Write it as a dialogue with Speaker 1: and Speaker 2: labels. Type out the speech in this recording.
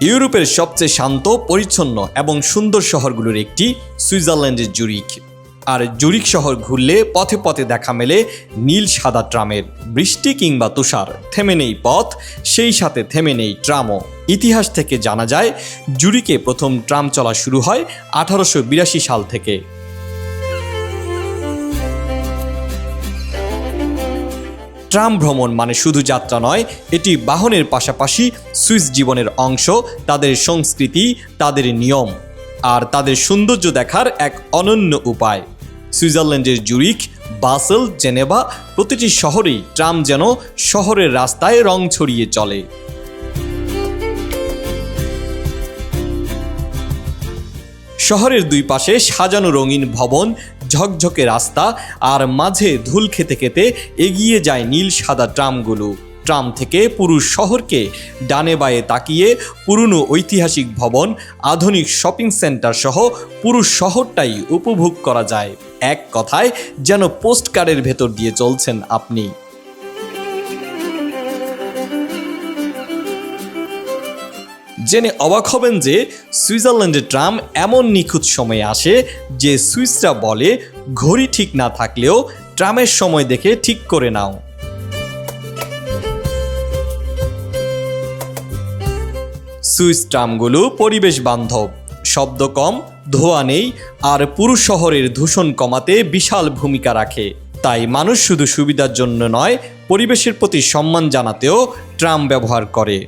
Speaker 1: ইউরোপের সবচেয়ে শান্ত, পরিচ্ছন্ন এবং সুন্দর শহরগুলোর একটি সুইজারল্যান্ডের জুরিক আর জুরিক শহর ঘুরলে পথে পথে দেখা মেলে নীল সাদা ট্রামের বৃষ্টি কিংবা তুষার। থেমে নেই পথ, সেই সাথে থেমে নেই ট্রামও। ইতিহাস থেকে জানা যায় জুরিকে প্রথম ট্রাম চলা শুরু হয় আঠারোশো বিরাশি সাল থেকে। ট্রাম ভ্রমণ মানে শুধু যাত্রা নয়, এটি বাহনের পাশাপাশি সুইস জীবনের অংশ, তাদের সংস্কৃতি, তাদের নিয়ম আর তাদের সৌন্দর্য দেখার এক অনন্য উপায়। সুইজারল্যান্ডের জুরিক বাসেল, জেনেভা প্রতিটি শহরেই ট্রাম যেন শহরের রাস্তায় রং ছড়িয়ে চলে। শহরের দুই পাশে সাজানো রঙিন ভবন ঝকঝকে রাস্তা আর মাঝে ধুল খেতে খেতে এগিয়ে যায় নীল সাদা ট্রামগুলো। ট্রাম থেকে পুরুষ শহরকে ডানে বায়ে তাকিয়ে পুরনো ঐতিহাসিক ভবন, আধুনিক শপিং সেন্টার সহ পুরো শহরটাই উপভোগ করা যায়। এক কথায়, যেন পোস্ট কার্ডের ভেতর দিয়ে চলছেন আপনি। জেনে অবাক হবেন যে সুইজারল্যান্ডের ট্রাম এমন নিখুঁত সময়ে আসে যে সুইসরা বলে ঘড়ি ঠিক না থাকলেও ট্রামের সময় দেখে ঠিক করে নাও। সুইস ট্রামগুলো পরিবেশ বান্ধব, শব্দ কম, ধোয়া নেই আর পুরো শহরের দূষণ কমাতে বিশাল ভূমিকা রাখে। তাই মানুষ শুধু সুবিধার জন্য নয়, পরিবেশের প্রতি সম্মান জানাতেও ট্রাম ব্যবহার করে।